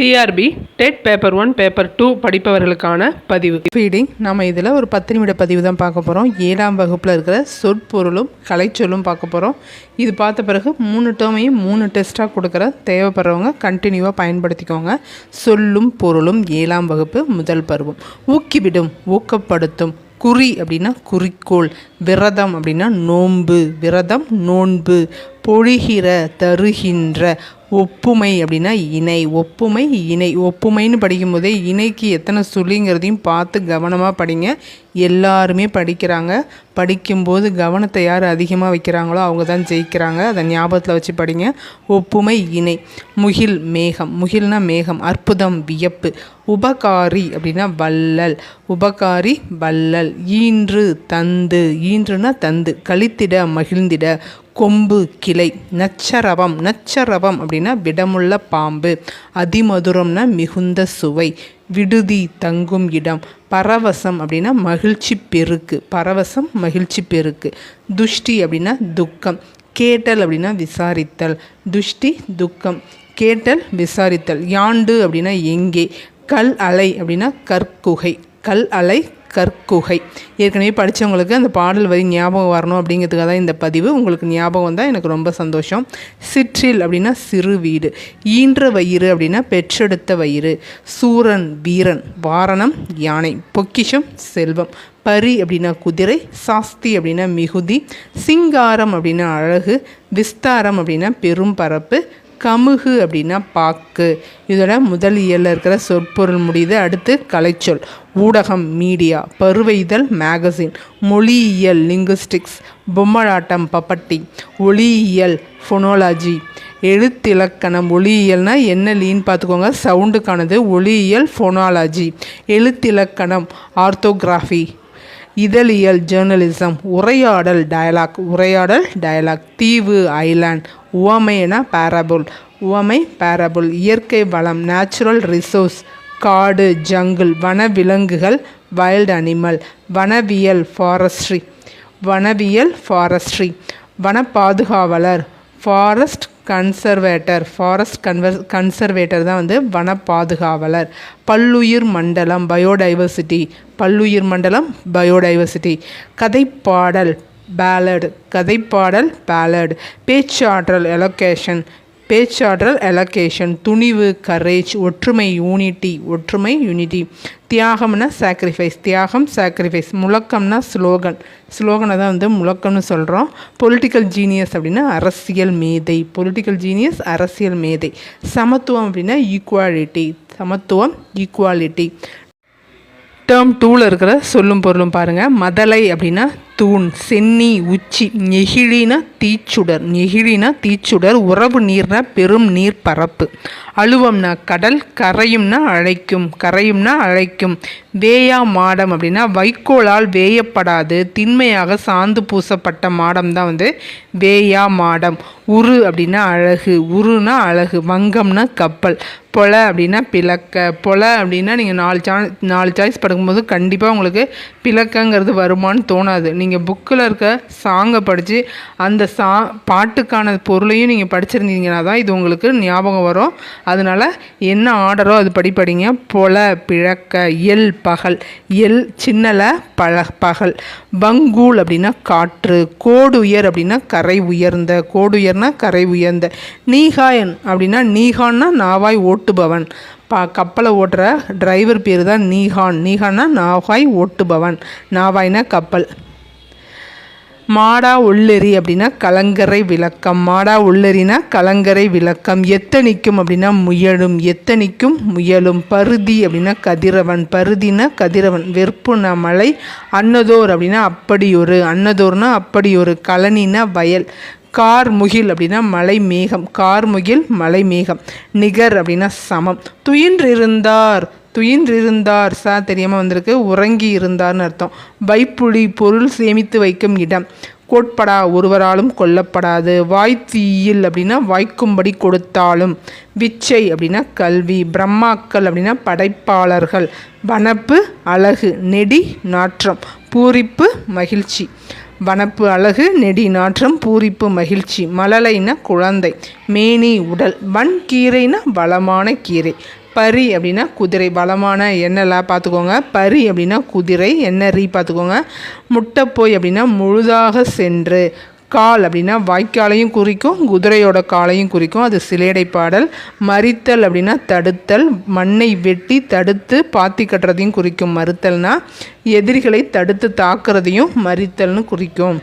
TRB TET paper one paper two படிப்பவர்களுக்கான பதிவு. Feeding நம்ம இதில் ஒரு பத்து நிமிட பதிவு தான் பார்க்க போகிறோம் ஏழாம் வகுப்பில் இருக்கிற சொற்பொருளும் கலைச்சொல்லும் பார்க்க போகிறோம் இது பார்த்த பிறகு மூணு டேர்மையும் மூணு டெஸ்ட்டாக கொடுக்குற தேவைப்படுறவங்க கண்டினியூவாக பயன்படுத்திக்கோங்க. சொல்லும் பொருளும் ஏழாம் வகுப்பு முதல் பருவம். ஊக்கிவிடும் ஊக்கப்படுத்தும். குறி அப்படின்னா குறிக்கோள். விரதம் அப்படின்னா நோன்பு. விரதம் நோன்பு. பொழிகிற தருகின்ற. ஒப்புமை அப்படின்னா இணை ஒப்புமை இணை. ஒப்புமைன்னு படிக்கும்போதே இணைக்கு எத்தனை சுழிங்கிறதையும் பார்த்து கவனமாக படிங்க. எல்லாருமே படிக்கிறாங்க. படிக்கும்போது கவனத்தை யார் அதிகமாக வைக்கிறாங்களோ அவங்க தான் ஜெயிக்கிறாங்க. அதை ஞாபகத்தில் வச்சு படிங்க. ஒப்புமை இணை. முகில் மேகம். முகில்னா மேகம். அற்புதம் வியப்பு. உபகாரி அப்படின்னா வள்ளல். உபகாரி வள்ளல். ஈன்று தந்து. ஈன்றுனா தந்து. கழித்திட மகிழ்ந்திட. கொம்பு கிளை நச்சரவம் நச்சரவம் அப்படின்னா விடமுள்ள பாம்பு அதிமதுரம்னா மிகுந்த சுவை விடுதி தங்கும் இடம் பரவசம் அப்படின்னா மகிழ்ச்சி பெருக்கு பரவசம் மகிழ்ச்சி பெருக்கு துஷ்டி அப்படின்னா துக்கம் கேட்டல் அப்படின்னா விசாரித்தல் துஷ்டி துக்கம் கேட்டல் விசாரித்தல் யாண்டு அப்படின்னா எங்கே கல் அலை அப்படின்னா கற்குகை கல் அலை கற்குகை. ஏற்கனவே படித்தவங்களுக்கு அந்த பாடல் வரி ஞாபகம் வரணும் அப்படிங்கிறதுக்காக தான் இந்த பதிவு. உங்களுக்கு ஞாபகம் வந்தால் எனக்கு ரொம்ப சந்தோஷம். சிற்றில் அப்படின்னா சிறு வீடு. ஈன்ற வயிறு அப்படின்னா பெற்றெடுத்த வயிறு. சூரன் வீரன் வாரணம் யானை. பொக்கிஷம் செல்வம். பரி அப்படின்னா குதிரை. சாஸ்தி அப்படின்னா மிகுதி. சிங்காரம் அப்படின்னா அழகு. விஸ்தாரம் அப்படின்னா பெரும் பரப்பு. கமுகு அப்படின்னா பாக்கு. இதோட முதல் இயலில் இருக்கிற சொற்பொருள் முடியுது. அடுத்து கலைச்சொல். ஊடகம் மீடியா பருவைதல் மேகசின் மொழியியல் லிங்குஸ்டிக்ஸ் பொம்மலாட்டம் பப்பட்டி. ஒளியியல் ஃபொனோலாஜி எழுத்திலக்கணம். ஒளியியல்னா என்ன லீன்னு பார்த்துக்கோங்க. சவுண்டுக்கானது ஒளியியல் ஃபோனாலஜி எழுத்திலக்கணம் ஆர்த்தோகிராஃபி. இதழியல் ஜேர்னலிசம் உரையாடல் டயலாக் உரையாடல் டயலாக் தீவு ஐலாண்ட் என பேரபுல் உவமை பேரபுல் இயற்கை வளம் நேச்சுரல் ரிசோர்ஸ் காடு ஜங்கிள் வனவிலங்குகள் வைல்ட் அனிமல் வனவியல் ஃபாரஸ்ட்ரி வனவியல் ஃபாரஸ்ட்ரி வன பாதுகாவலர் ஃபாரஸ்ட் கன்சர்வேட்டர் ஃபாரஸ்ட் கன்வர் கன்சர்வேட்டர் தான் வந்து வன பாதுகாவலர் பல்லுயிர் மண்டலம் பயோடைவர்சிட்டி பல்லுயிர் மண்டலம் பயோடைவர்சிட்டி கதைப்பாடல் பேலட் கதைப்பாடல் பேலட் பேச்சாற்றல் எலொகேஷன் பேச்சாற்றல் எலொகேஷன் துணிவு கரேஜ் ஒற்றுமை யூனிட்டி ஒற்றுமை யூனிட்டி தியாகம்னா சாக்ரிஃபைஸ் தியாகம் சாக்ரிஃபைஸ் முழக்கம்னா ஸ்லோகன் ஸ்லோகனை தான் வந்து முழக்கம்னு சொல்கிறோம் பொலிட்டிக்கல் ஜீனியஸ் அப்படின்னா அரசியல் மேதை. பொலிட்டிக்கல் ஜீனியஸ் அரசியல் மேதை. சமத்துவம் அப்படின்னா ஈக்குவாலிட்டி சமத்துவம் ஈக்குவாலிட்டி டேர்ம் டூவில் இருக்கிற சொல்லும் பொருளும் பாருங்கள் மதலை அப்படின்னா தூண் சென்னி உச்சி நெகிழினா தீச்சுடர் நெகிழினா தீச்சுடர் உறவு நீர்ன பெரும் நீர் பரப்பு அழுவம்னா கடல் கரையும்னா அழைக்கும். கரையும்னா அழைக்கும். வேயா மாடம் அப்படின்னா வைக்கோலால் வேயப்படாது. திண்மையாக சாந்து பூசப்பட்ட மாடம் தான் வந்து வேயா மாடம். உரு அப்படின்னா அழகு. உருனா அழகு. வங்கம்னா கப்பல். பொல அப்படின்னா பிளக்க. பொல அப்படின்னா நீங்கள் நாலு சா நாலு சாய்ஸ் படுக்கும்போது கண்டிப்பாக உங்களுக்கு பிளக்கங்கிறது வருமானு தோணாது. நீங்கள் புக்கில் இருக்க சாங்கை படித்து அந்த சா பாட்டுக்கான பொருளையும் நீங்கள் படிச்சிருந்தீங்கன்னா தான் இது உங்களுக்கு ஞாபகம் வரும். அதனால் என்ன ஆர்டரோ அது படிப்படிங்க பொல பிழக்க எல் பகல். எல் சின்னல பழ பகல். பங்கூல் அப்படின்னா காற்று. கோடு உயர் அப்படின்னா கரை உயர்ந்த. கோடு உயர்னா கரை உயர்ந்த. நீகாயன் அப்படின்னா நீகான்னா நாவாய் ஓட்டுபவன். பா கப்பலை ஓட்டுற டிரைவர் பேர் தான் நீகான். நீகான்னா நாவாய் ஓட்டுபவன். நாவாய்னா கப்பல். மாடா உள்ளெறி அப்படின்னா கலங்கரை விளக்கம். மாடா உள்ளெறினா கலங்கரை விளக்கம். எத்தனிக்கும் அப்படின்னா முயலும். எத்தனிக்கும் முயலும். பருதி அப்படின்னா கதிரவன். பருதினா கதிரவன். வெறுப்புனா மலை. அன்னதோர் அப்படின்னா அப்படியொரு. அன்னதோர்னா அப்படியொரு. கலனினா வயல். கார் முகில் அப்படின்னா மலை மேகம் கார் முகில் மலை மேகம் நிகர் அப்படின்னா சமம். துயின்றிருந்தார் துயின்றிருந்தார் சா தெரியாமல் வந்திருக்கு உறங்கி இருந்தார்னு அர்த்தம். வைப்புலி பொருள் சேமித்து வைக்கும் இடம். கோட்படா ஒருவராலும் கொல்லப்படாது. வாய்த்தீயில் அப்படின்னா வாய்க்கும்படி கொடுத்தாலும். விச்சை அப்படின்னா கல்வி. பிரம்மாக்கள் அப்படின்னா படைப்பாளர்கள். வனப்பு அழகு நெடி நாற்றம். பூரிப்பு மகிழ்ச்சி. வனப்பு அழகு நெடி நாற்றம் பூரிப்பு மகிழ்ச்சி மழலைனா குழந்தை மேனி உடல் வன் கீரைனா வளமான கீரை. பரி அப்படின்னா குதிரை பலமான எண்ணெய்லாம் பார்த்துக்கோங்க. பரி அப்படின்னா குதிரை எண்ணெய் ரீ பார்த்துக்கோங்க. முட்டைப்போய் அப்படின்னா முழுதாக சென்று கால் அப்படின்னா வாய்க்காலையும் குறிக்கும் குதிரையோட காலையும் குறிக்கும். அது சிலேடை பாடல். மறித்தல் அப்படின்னா தடுத்தல். மண்ணை வெட்டி தடுத்து பாத்தி கட்டுறதையும் குறிக்கும். மறுத்தல்னா எதிரிகளை தடுத்து தாக்குறதையும் மறித்தல்னு குறிக்கும்.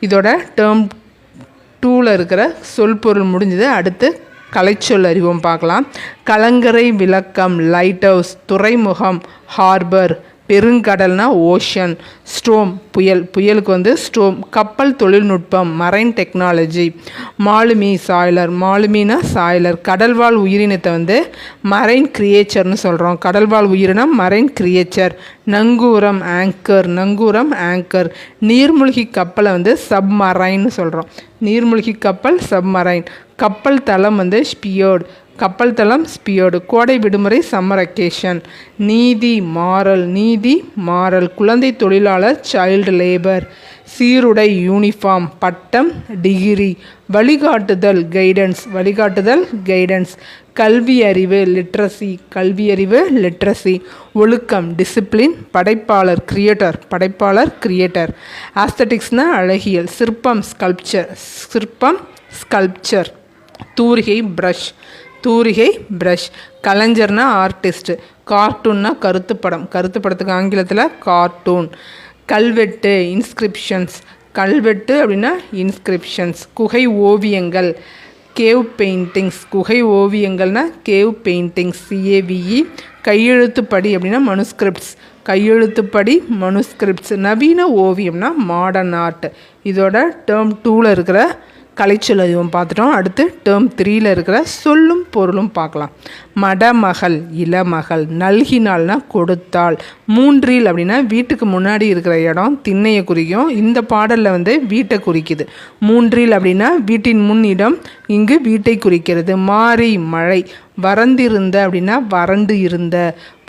இதோட டேர்ம் டூவில் இருக்கிற சொல் பொருள் முடிஞ்சது. அடுத்து கலைச்சொல் அறிவோம். பார்க்கலாம். கலங்கரை விளக்கம் லைட் ஹவுஸ் துறைமுகம் ஹார்பர் பெருங்கடல்னா ஓஷன் ஸ்ட்ரோம் புயல். புயலுக்கு வந்து ஸ்ட்ரோம் கப்பல் தொழில்நுட்பம் மரைன் டெக்னாலஜி மாலுமி சாய்லர். மாலுமினா சாய்லர். கடல்வாழ் உயிரினத்தை வந்து மரைன் கிரியேச்சர்னு சொல்கிறோம் கடல்வாழ் உயிரினம் மரைன் கிரியேச்சர் நங்கூரம் ஆங்கர் நங்கூரம் ஆங்கர் நீர்மூழ்கி கப்பலை வந்து சப்மரைன்னு சொல்கிறோம் நீர்மூழ்கி கப்பல் சப்மரைன் கப்பல் தளம் வந்து ஸ்பியர்டு கப்பல் தளம் ஸ்பியோர்டு கோடை விடுமுறை சம்மர் அக்கேஷன் நீதி மாறல் நீதி மாறல். குழந்தை தொழிலாளர் சைல்டு லேபர் சீருடை யூனிஃபார்ம் பட்டம் டிகிரி வழிகாட்டுதல் கைடன்ஸ் வழிகாட்டுதல் கைடன்ஸ் கல்வி அறிவு லிட்ரஸி கல்வி அறிவு லிட்ரஸி ஒழுக்கம் டிசிப்ளின் படைப்பாளர் கிரியேட்டர் படைப்பாளர் கிரியேட்டர் ஆஸ்தட்டிக்ஸ்னால் அழகியல். சிற்பம் ஸ்கல்ப்சர் சிற்பம் ஸ்கல்ப்சர் தூரிகை ப்ரஷ் தூரிகை ப்ரஷ் கலைஞர்னா ஆர்டிஸ்ட்டு கார்ட்டூன்னா கருத்து படம். கருத்து படத்துக்கு ஆங்கிலத்தில் கார்ட்டூன் கல்வெட்டு இன்ஸ்கிரிப்ஷன்ஸ் கல்வெட்டு அப்படின்னா இன்ஸ்கிரிப்ஷன்ஸ் குகை ஓவியங்கள். கேவ் பெயிண்டிங்ஸ் குகை ஓவியங்கள்னா கேவ் பெயிண்டிங்ஸ் சிஏவிஇ கையெழுத்துப்படி அப்படின்னா மனுஸ்கிரிப்ட்ஸ் கையெழுத்துப்படி மனுஸ்கிரிப்ட்ஸ் நவீன ஓவியம்னா மாடர்ன் ஆர்ட் இதோட டேர்ம் டூவில் இருக்கிற கலைச்சொல் பார்த்துட்டோம். அடுத்து டேர்ம் த்ரீயில் இருக்கிற சொல்லும் பொருளும் பார்க்கலாம். மடமகள் இளமகள் நல்கினால்னா கொடுத்தாள். மூன்றில் அப்படின்னா வீட்டுக்கு முன்னாடி இருக்கிற இடம் திண்ணையை குறிக்கும். இந்த பாடலில் வந்து வீட்டை குறிக்குது. மூன்றில் அப்படின்னா வீட்டின் முன் இடம் இங்கு வீட்டை குறிக்கிறது. மாறி மழை வறந்திருந்த அப்படின்னா வறண்டு இருந்த.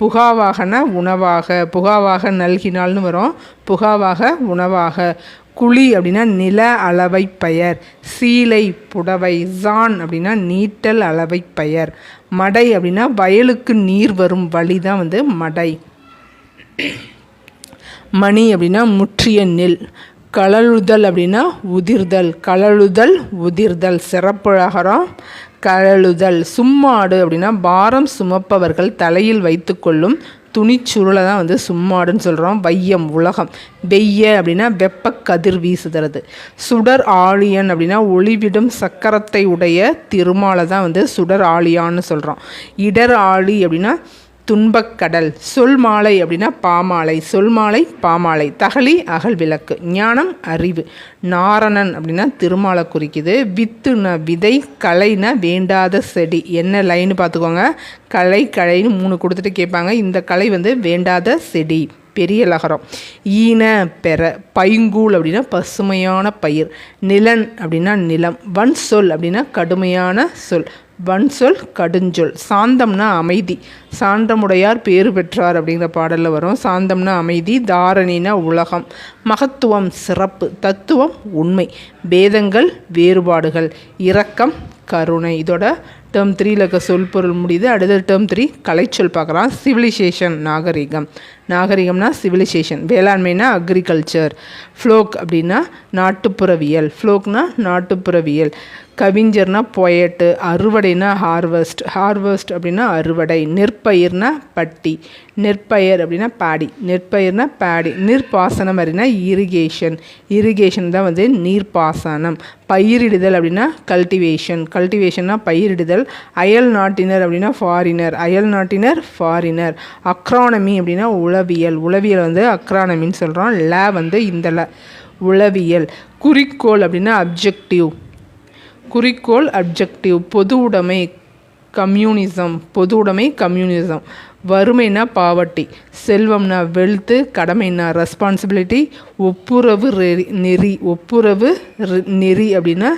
புகாவாகனா உணவாக புகாவாக நல்கினால்னு வரும். புகாவாக உணவாக. குழி அப்படின்னா நில அளவை பெயர் சீலை புடவை ஜான் அப்படின்னா நீட்டல் அளவை பெயர். மடை அப்படின்னா வயலுக்கு நீர் வரும் வழி தான் வந்து மடை. மணி அப்படின்னா முற்றிய நெல். கழலுதல் அப்படின்னா உதிர்தல். கழலுதல் உதிர்தல் சிறப்புழகரம் கழலுதல் சும்மாடு அப்படின்னா பாரம் சுமப்பவர்கள் தலையில் வைத்துக்கொள்ளும் துணிச்சுருளை தான் வந்து சும்மாடுன்னு சொல்கிறோம் வையம் உலகம். வெய்ய அப்படின்னா வெப்ப கதிர் வீசுகிறது. சுடர் ஆழியன் அப்படின்னா ஒளிவிடும் சக்கரத்தை உடைய திருமாலை தான் வந்து சுடர் ஆழியான்னு சொல்கிறோம் இடர் ஆழி அப்படின்னா துன்பக்கடல். சொல் மாலை அப்படின்னா பாமாலை. சொல் மாலை பாமாலை. தகலி அகல் விளக்கு. ஞானம் அறிவு. நாரணன் அப்படின்னா திருமாலை குறிக்குது. வித்துன விதை களைன வேண்டாத செடி. என்ன லைன்னு பார்த்துக்கோங்க. கலை கலைன்னு மூணு கொடுத்துட்டு கேட்பாங்க. இந்த கலை வந்து வேண்டாத செடி. பெரிய லகரம். ஈன பெற பைங்கூல் அப்படின்னா பசுமையான பயிர். நிலன் அப்படின்னா நிலம். வன் சொல் அப்படின்னா கடுமையான சொல். வன்சொல் கடுஞ்சொல். சாந்தம்னா அமைதி. சாந்தமுடையார் பேறு பெற்றார் அப்படிங்கிற பாடலில் வரும். சாந்தம்னா அமைதி தாரணினா உலகம். மகத்துவம் சிறப்பு தத்துவம் உண்மை. பேதங்கள் வேறுபாடுகள் இரக்கம் கருணை. இதோட டேர்ம் த்ரீல இருக்க சொல் பொருள் முடியுது. அடுத்த டேர்ம் த்ரீ கலைச்சொல் பார்க்கலாம். சிவிலைசேஷன் நாகரிகம். நாகரிகம்னா சிவிலைசேஷன் வேளாண்மைனா அக்ரிகல்ச்சர் ஃப்ளோக் அப்படின்னா நாட்டுப்புறவியல் ஃப்ளோக்னா நாட்டுப்புறவியல். கவிஞர்னா பொயட்டு அறுவடைனா ஹார்வெஸ்ட் ஹார்வெஸ்ட் அப்படின்னா அறுவடை. நெற்பயிர்னா பட்டி நெற்பயிர் அப்படின்னா பாடி நெற்பயிர்னா பாடி நீர்ப்பாசனம் அப்படின்னா இரிகேஷன் இரிகேஷன் தான் வந்து நீர்ப்பாசனம். பயிரிடுதல் அப்படின்னா கல்டிவேஷன் கல்டிவேஷன்னா பயிரிடுதல். அயல் நாட்டினர் அப்படின்னா ஃபாரினர் அயல் நாட்டினர் ஃபாரினர் அக்ரானமி அப்படின்னா உல உளவியல் உளவியல் வந்து அக்ரானமின்னு சொல்கிறோம் ல வந்து இந்த ல. உளவியல். குறிக்கோள் அப்படின்னா அப்ஜெக்டிவ் குறிக்கோள் அப்ஜெக்டிவ் பொது உடைமை கம்யூனிசம் பொது உடைமை கம்யூனிசம் வறுமைனா பாவர்ட்டி செல்வம்னா வெல்த்து கடமைனா ரெஸ்பான்சிபிலிட்டி ஒப்புரவு நெறி. ஒப்புரவு நெறி அப்படின்னா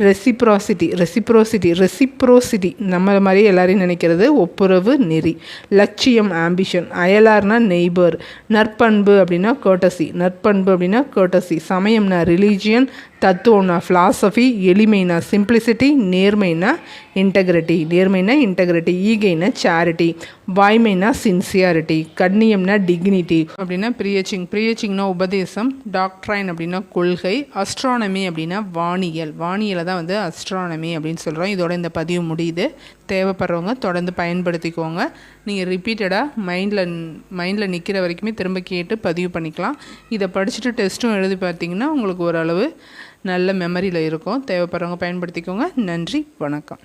ரெசிப்ராசிட்டி ரெசிப்ரோசிட்டி ரெசிப்ரோசிட்டி நம்ம மாதிரி எல்லாரையும் நினைக்கிறது ஒப்புரவு நெறி. லட்சியம் ஆம்பிஷன் அயலார்னா நெய்பர் நற்பண்பு அப்படின்னா கோட்டசி நற்பண்பு அப்படின்னா கோட்டசி சமயம்னா ரிலீஜியன் தத்துவம்னா ஃபிலாசபி எளிமைனா சிம்பிளிசிட்டி நேர்மைனா இன்டெகிரிட்டி நேர்மைனா இன்டெகிரிட்டி ஈகைனா சேரிட்டி வாய்மைனா சின்சியாரிட்டி கண்ணியம்னா டிக்னிட்டி அப்படின்னா பிரியச்சிங் பிரியச்சிங்னா உபதேசம். டாக்ட்ரைன் அப்படின்னா கொள்கை. அஸ்ட்ரானமி அப்படின்னா வானியல். வானியலை தான் வந்து அஸ்ட்ரானமி அப்படின்னு சொல்கிறோம் இதோட இந்த பதிவு முடியுது. தேவைப்படுறவங்க தொடர்ந்து பயன்படுத்திக்கோங்க. நீங்கள் ரிப்பீட்டடாக மைண்டில் மைண்டில் நிற்கிற வரைக்குமே திரும்ப கேட்டு பதிவு பண்ணிக்கலாம். இதை படிச்சுட்டு டெஸ்ட்டும் எழுதி பார்த்தீங்கன்னா உங்களுக்கு ஓரளவு நல்ல மெமரியில் இருக்கும். தேவைப்படுறவங்க பயன்படுத்திக்கோங்க. நன்றி. வணக்கம்.